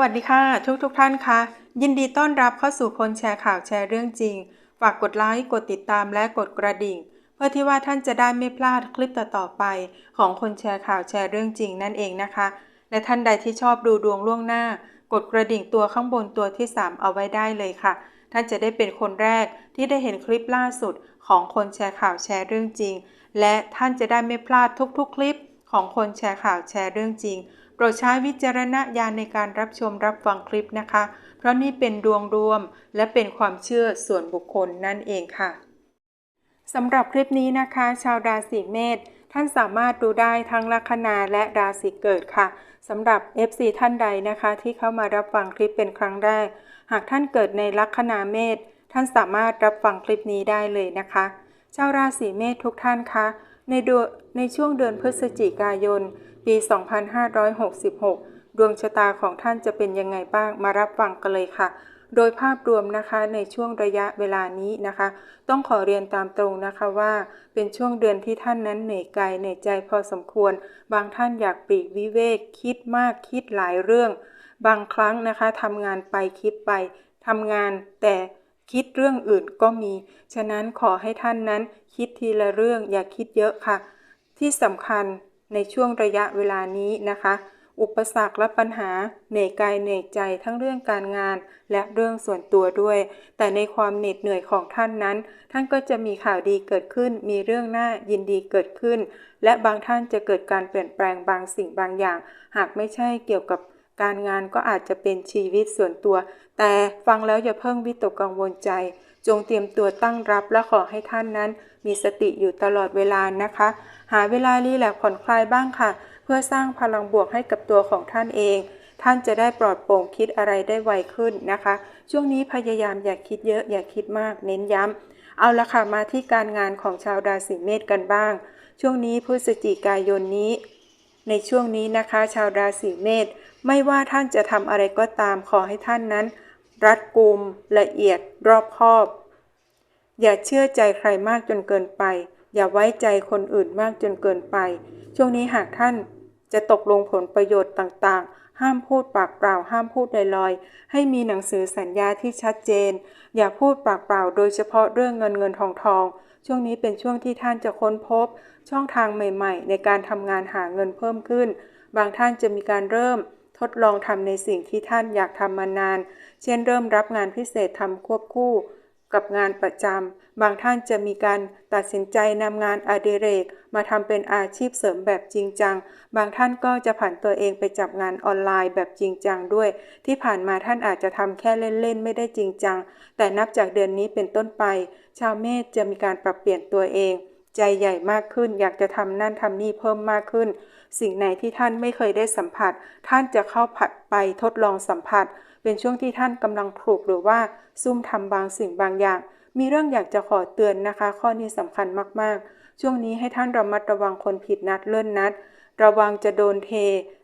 วัสดีค่ะ ทุกทุกๆท่านคะยินดีต้อนรับเข้าสู่คนแชร์ข่าวแชร์เรื่องจริง ฝากกดไลค์กดติดตามและกดกระดิ่ง เพื่อที่ว่าท่านจะได้ไม่พลาดคลิปต่อๆไป ของคนแชร์ข่าวแชร์เรื่องจริงนั่นเองนะคะ และท่านใดที่ชอบดูดวงล่วงหน้า กดกระดิ่งตัวข้างบนตัวที่ 3 เอาไว้ได้เลยค่ะ ท่านจะได้เป็นคนแรกที่ได้เห็นคลิปล่าสุด ของคนแชร์ข่าวแชร์เรื่องจริง และท่านจะได้ไม่พลาดทุกๆ คลิป ของคนแชร์ข่าวแชร์เรื่องจริง รดใช้วิจารณญาณในการรับชมรับฟังคลิปนะคะ เพราะนี่เป็นดวงรวมและเป็นความเชื่อส่วนบุคคลนั่นเองค่ะสำหรับคลิปนี้นะคะ ชาวราศีเมษท่านสามารถดูได้ทั้งลัคนาและราศีเกิดค่ะสำหรับ FC ท่านใดนะคะ ที่เข้ามารับฟังคลิปเป็นครั้งแรก หากท่านเกิดในลัคนาเมษท่านสามารถรับฟังคลิปนี้ได้เลยนะคะ ชาวราศีเมษทุกท่านคะในในช่วงเดือนพฤศจิกายน ปี 2566 ดวงชะตาของท่านจะเป็นยังไงบ้างมารับฟังกันเลยค่ะ โดยภาพรวมนะคะในช่วงระยะเวลานี้นะคะ ต้องขอเรียนตามตรงนะคะว่า เป็นช่วงเดือนที่ท่านนั้นเหนื่อยกายเหนื่อยใจพอสมควร บางท่านอยากปลีกวิเวก คิดมากคิดหลายเรื่อง บางครั้งนะคะทำงานไปคิดไปทำงานแต่คิดเรื่องอื่นก็มี ฉะนั้นขอให้ท่านนั้นคิดทีละเรื่องอย่าคิดเยอะค่ะ ที่สำคัญ ในช่วงระยะเวลานี้นะคะ อุปสรรคและปัญหาเหนื่อยกายเหนื่อยใจทั้งเรื่องการงาน และเรื่องส่วนตัวด้วย แต่ในความเหน็ดเหนื่อยของท่านนั้น ท่านก็จะมีข่าวดีเกิดขึ้น มีเรื่องน่ายินดีเกิดขึ้น และบางท่านจะเกิดการเปลี่ยนแปลงบางสิ่งบางอย่าง หากไม่ใช่เกี่ยวกับการงานก็อาจจะเป็นชีวิตส่วนตัว แต่ฟังแล้วอย่าเพิ่งวิตกกังวลใจ จงเตรียมตัวตั้งรับและขอให้ท่านนั้น มีสติอยู่ตลอดเวลานะคะ หาเวลารีแลกผ่อนคลายบ้างค่ะ เพื่อสร้างพลังบวกให้กับตัวของท่านเอง ท่านจะได้ปลอดโปร่งคิดอะไรได้ไวขึ้นนะคะ ช่วงนี้พยายามอย่าคิดเยอะอย่าคิดมากเน้นย้ำเอาละค่ะมาที่การงานของชาวราศีเมษกันบ้าง ช่วงนี้พฤศจิกายนนี้ ในช่วงนี้นะคะ ชาวราศีเมษไม่ว่าท่านจะทำอะไรก็ตามขอให้ท่านนั้น รัดกุม ละเอียด รอบคอบ อย่าเชื่อใจใครมากจนเกินไป อย่าไว้ใจคนอื่นมากจนเกินไป ช่วงนี้หากท่านจะตกลงผลประโยชน์ต่างๆ ห้ามพูดปากเปล่า ห้ามพูดลอยๆ ให้มีหนังสือสัญญาที่ชัดเจน อย่าพูดปากเปล่า โดยเฉพาะเรื่องเงินเงินทองทอง ช่วงนี้เป็นช่วงที่ท่านจะค้นพบ ช่องทางใหม่ ๆ ในการทำงานหาเงินเพิ่มขึ้น บางท่านจะมีการเริ่ม ดลองทำในสิ่งที่ท่านอยากทำมานาน เช่นเริ่มรับงานพิเศษทำควบคู่กับงานประจำ บางท่านจะมีการตัดสินใจนำงานอดิเรก มาทำเป็นอาชีพเสริมแบบจริงจัง บางท่านก็จะผ่านตัวเองไปจับงานออนไลน์แบบจริงจังด้วย ที่ผ่านมาท่านอาจจะทำแค่เล่นๆ ไม่ได้จริงจัง แต่นับจากเดือนนี้เป็นต้นไป ชาวเมษจะมีการปรับเปลี่ยนตัวเอง ใจใหญ่มากขึ้น อยากจะทำนั่นทำนี่เพิ่มมากขึ้น สิ่งไหนที่ท่านไม่เคยได้สัมผัส ท่านจะเข้าผัดไปทดลองสัมผัส เป็นช่วงที่ท่านกำลังปลูกหรือว่าซุ่มทำบางสิ่งบางอย่าง มีเรื่องอยากจะขอเตือนนะคะ ข้อนี้สำคัญมากๆ ช่วงนี้ให้ท่านระมัดระวังคนผิดนัดเลื่อนนัด ระวังจะโดนเท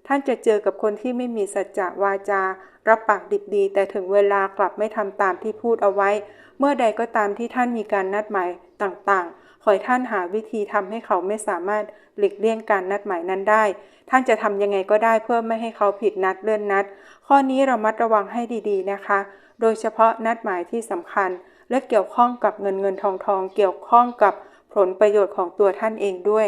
ท่านจะเจอกับคนที่ไม่มีสัจจะวาจา รับปากดิบดี แต่ถึงเวลากลับไม่ทำตามที่พูดเอาไว้ เมื่อใดก็ตามที่ท่านมีการนัดหมายต่างๆ ขอให้ท่านหาวิธีทำให้เขาไม่สามารถหลีกเลี่ยงการนัดหมายนั้นได้ ท่านจะทำยังไงก็ได้เพื่อไม่ให้เขาผิดนัดเลื่อนนัด ข้อนี้เระมัดระวังให้ดีๆนะคะ โดยเฉพาะนัดหมายที่สำคัญ และเกี่ยวข้องกับเงินเงินทองทอง เกี่ยวข้องกับผลประโยชน์ของตัวท่านเองด้วย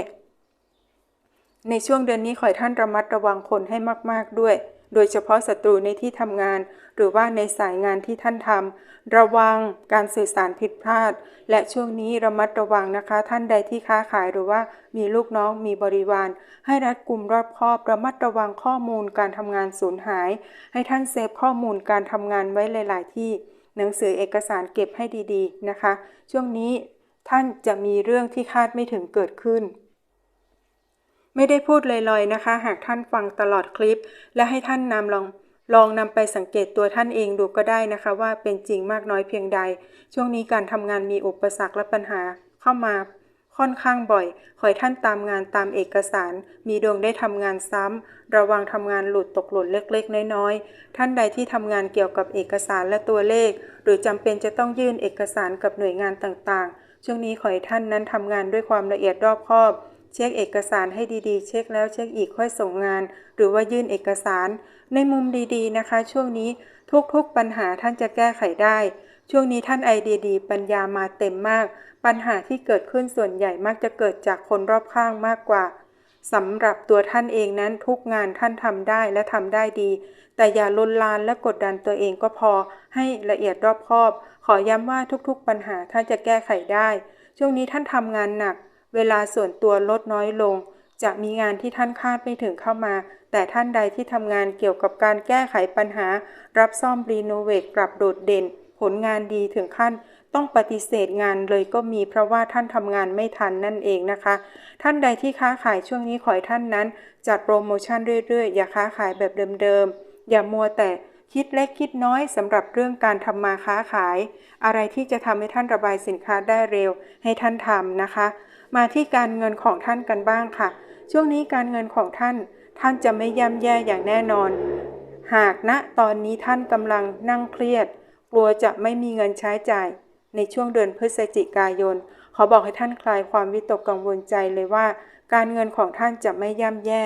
ในช่วงเดือนนี้ขอให้ท่านระมัดระวังคนให้มาก ๆด้วย โดยเฉพาะศัตรูในที่ทำงาน หรือว่าในสายงานที่ท่านทำระวังการสื่อสารผิดพลาด และช่วงนี้ระมัดระวังนะคะ ท่านใดที่ค้าขายหรือว่ามีลูกน้องมีบริวาร ให้รัดกลุ่มรอบคอบระมัดระวังข้อมูลการทำงานสูญหาย ให้ท่านเซฟข้อมูลการทำงานไว้หลาย ๆ ที่หนังสือเอกสารเก็บให้ดี ๆ นะคะ ช่วงนี้ท่านจะมีเรื่องที่คาดไม่ถึงเกิดขึ้น ไม่ได้พูดลอยๆนะคะ หากท่านฟังตลอดคลิป และให้ท่านนำลองลองนำไปสังเกตตัวท่านเองดูก็ได้นะคะ ว่าเป็นจริงมากน้อยเพียงใด ช่วงนี้การทำงานมีอุปสรรคและปัญหาเข้ามาค่อนข้างบ่อย ขอให้ท่านตามงานตามเอกสาร มีดวงได้ทำงานซ้ำ ระวังทำงานหลุดตกหล่นเล็กๆ น้อยๆ ท่านใดที่ทำงานเกี่ยวกับเอกสารและตัวเลข หรือจำเป็นจะต้องยื่นเอกสารกับหน่วยงานต่างๆ ช่วงนี้ขอให้ท่านนั้นทำงานด้วยความละเอียดรอบคอบ เช็คเอกสารให้ดีๆ เช็คแล้วเช็คอีกค่อยส่งงาน หรือว่ายื่นเอกสาร ในมุมดีๆนะคะ ช่วงนี้ทุกๆปัญหาท่านจะแก้ไขได้ ช่วงนี้ท่านไอเดียดีปัญญามาเต็มมาก ปัญหาที่เกิดขึ้นส่วนใหญ่มักจะเกิดจากคนรอบข้างมากกว่าสำหรับตัวท่านเองนั้นทุกงานท่านทำได้และทำได้ดี แต่อย่าลนลานและกดดันตัวเองก็พอ ให้ละเอียดรอบคอบ ขอย้ำว่าทุกๆปัญหาท่านจะแก้ไขได้ ช่วงนี้ท่านทำงานหนัก เวลาส่วนตัวลดน้อยลง จะมีงานที่ท่านคาดไม่ถึงเข้ามา แต่ท่านใดที่ทำงานเกี่ยวกับการแก้ไขปัญหา รับซ่อมรีโนเวทกลับโดดเด่น ผลงานดีถึงขั้นต้องปฏิเสธงานเลยก็มีเพราะว่าท่านทำงานไม่ทันนั่นเองนะคะ ท่านใดที่ค้าขายช่วงนี้ขอให้ท่านนั้น จัดโปรโมชั่นเรื่อยๆ อย่าค้าขายแบบเดิมๆ อย่ามัวแต่คิดเล็กคิดน้อยสำหรับเรื่องการทำมาค้าขาย อะไรที่จะทำให้ท่านระบายสินค้าได้เร็ว ให้ท่านทำนะคะ มาที่การเงินของท่านกันบ้างค่ะ ช่วงนี้การเงินของท่าน ท่านจะไม่ย่ำแย่อย่างแน่นอน หากณนะตอนนี้ท่านกำลังนั่งเครียด กลัวจะไม่มีเงินใช้จ่าย ในช่วงเดือนพฤศจิกายน ขอบอกให้ท่านคลายความวิตกกังวลใจเลยว่า การเงินของท่านจะไม่ย่ำแย่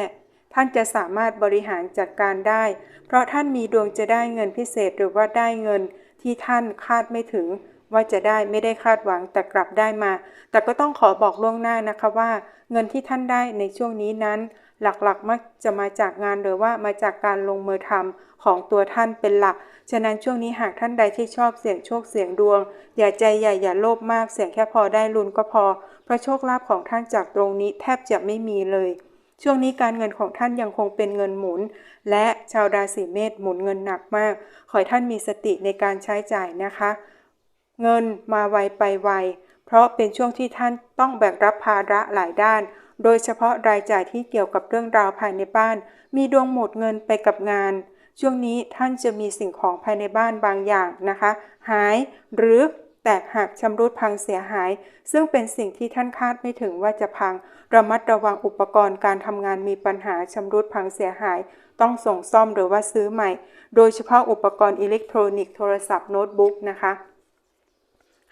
ท่านจะสามารถบริหารจัดการได้ เพราะท่านมีดวงจะได้เงินพิเศษหรือว่าได้เงินที่ท่านคาดไม่ถึง ว่าจะได้ไม่ได้คาดหวังแต่กลับได้มา แต่ก็ต้องขอบอกล่วงหน้านะคะว่า เงินที่ท่านได้ในช่วงนี้นั้น หลักๆมักจะมาจากงานหรือว่ามาจากการลงมือทำของตัวท่านเป็นหลัก ฉะนั้นช่วงนี้หากท่านใดที่ชอบเสี่ยงโชคเสี่ยงดวง อย่าใจใหญ่อย่าโลภมากเสี่ยงแค่พอได้ลุนก็พอ เพราะโชคลาภของท่านจากตรงนี้แทบจะไม่มีเลยช่วงนี้การเงินของท่านยังคงเป็นเงินหมุน และชาวราศีเมษหมุนเงินหนักมาก ขอให้ท่านมีสติในการใช้จ่ายนะคะ เงินมาไวไปไว เพราะเป็นช่วงที่ท่านต้องแบกรับภาระหลายด้าน โดยเฉพาะรายจ่ายที่เกี่ยวกับเรื่องราวภายในบ้าน มีดวงหมดเงินไปกับงาน ช่วงนี้ท่านจะมีสิ่งของภายในบ้านบางอย่างนะคะ หายหรือแตกหักชำรุดพังเสียหาย ซึ่งเป็นสิ่งที่ท่านคาดไม่ถึงว่าจะพัง ระมัดระวังอุปกรณ์การทำงานมีปัญหาชำรุดพังเสียหาย ต้องส่งซ่อมหรือว่าซื้อใหม่ โดยเฉพาะอุปกรณ์อิเล็กทรอนิกส์โทรศัพท์โน้ตบุ๊กนะคะ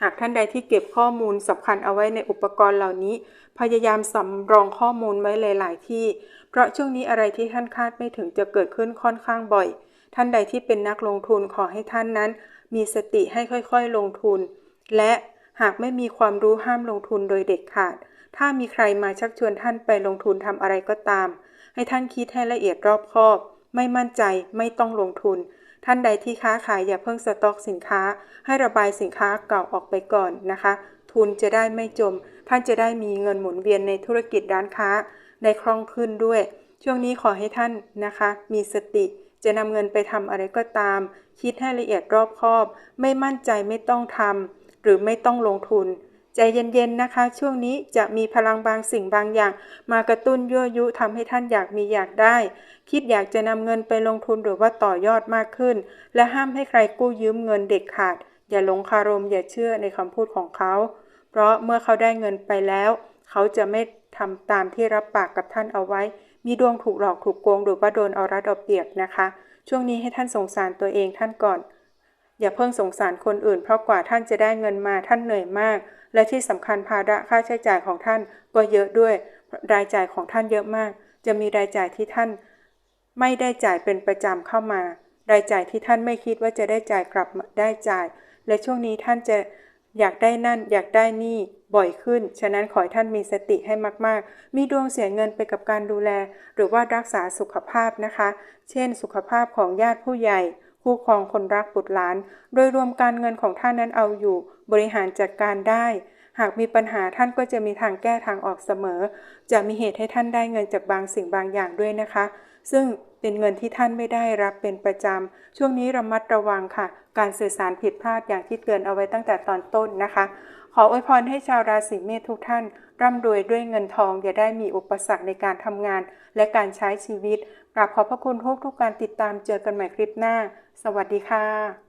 หากท่านใดที่เก็บข้อมูลสำคัญเอาไว้ในอุปกรณ์เหล่านี้ พยายามสำรองข้อมูลไว้หลาย ๆ ที่ เพราะช่วงนี้อะไรที่ท่านคาดไม่ถึงจะเกิดขึ้นค่อนข้างบ่อย ท่านใดที่เป็นนักลงทุนขอให้ท่านนั้น มีสติให้ค่อยๆ ลงทุน และหากไม่มีความรู้ห้ามลงทุนโดยเด็ดขาด ถ้ามีใครมาชักชวนท่านไปลงทุนทำอะไรก็ตาม ให้ท่านคิดให้ละเอียดรอบคอบ ไม่มั่นใจไม่ต้องลงทุน ท่านใดที่ค้าขายอย่าเพิ่งสต็อกสินค้า ให้ระบายสินค้าเก่าออกไปก่อนนะคะ ทุนจะได้ไม่จม ท่านจะได้มีเงินหมุนเวียนในธุรกิจร้านค้าได้คล่องขึ้นด้วย ช่วงนี้ขอให้ท่านนะคะ มีสติจะนำเงินไปทำอะไรก็ตาม คิดให้ละเอียดรอบคอบ ไม่มั่นใจไม่ต้องทำหรือไม่ต้องลงทุน ใจเย็นๆนะคะ ช่วงนี้จะมีพลังบางสิ่งบางอย่าง มากระตุ้นยั่วยุทำให้ท่านอยากมีอยากได้ คิดอยากจะนำเงินไปลงทุนหรือว่าต่อยอดมากขึ้น และห้ามให้ใครกู้ยืมเงินเด็ดขาด อย่าหลงคารมอย่าเชื่อในคำพูดของเขา เพราะเมื่อเขาได้เงินไปแล้ว เขาจะไม่ทำตามที่รับปากกับท่านเอาไว้ มีดวงถูกหลอกถูกโกงหรือว่าโดนเอารัดเอาเปรียบนะคะ ช่วงนี้ให้ท่านสงสารตัวเองท่านก่อน อย่าเพิ่งสงสารคนอื่น เพราะกว่าท่านจะได้เงินมาท่านเหนื่อยมาก และที่สำคัญภาระค่าใช้จ่ายของท่านก็เยอะด้วย รายจ่ายของท่านเยอะมาก จะมีรายจ่ายที่ท่าน ไม่ได้จ่ายเป็นประจำเข้ามา รายจ่ายที่ท่านไม่คิดว่าจะได้จ่ายกลับได้จ่าย และช่วงนี้ท่านจะอยากได้นั่น อยากได้นี่บ่อยขึ้น ฉะนั้นขอให้ท่านมีสติให้มาก ๆ มีดวงเสียเงินไปกับการดูแล หรือว่ารักษาสุขภาพนะคะ เช่น สุขภาพของญาติผู้ใหญ่ คู่ครองคนรักบุตรหลาน โดยรวมการเงินของท่านนั้นเอาอยู่ บริหารจัดการได้ หากมีปัญหาท่านก็จะมีทางแก้ทางออกเสมอ จะมีเหตุให้ท่านได้เงินจากบางสิ่งบางอย่างด้วยนะคะ ซึ่งเป็นเงินที่ท่านไม่ได้รับเป็นประจำ ช่วงนี้ระมัดระวังค่ะ การสื่อสารผิดพลาดอย่างที่เตือนเอาไว้ตั้งแต่ตอนต้นนะคะ ขออวยพรให้ชาวราศีเมษทุกท่านร่ำรวยด้วยเงินทอง อย่าได้มีอุปสรรคในการทำงาน และการใช้ชีวิตกราบขอบพระคุณทุกทุกการติดตามเจอกันใหม่คลิปหน้า สวัสดีค่ะ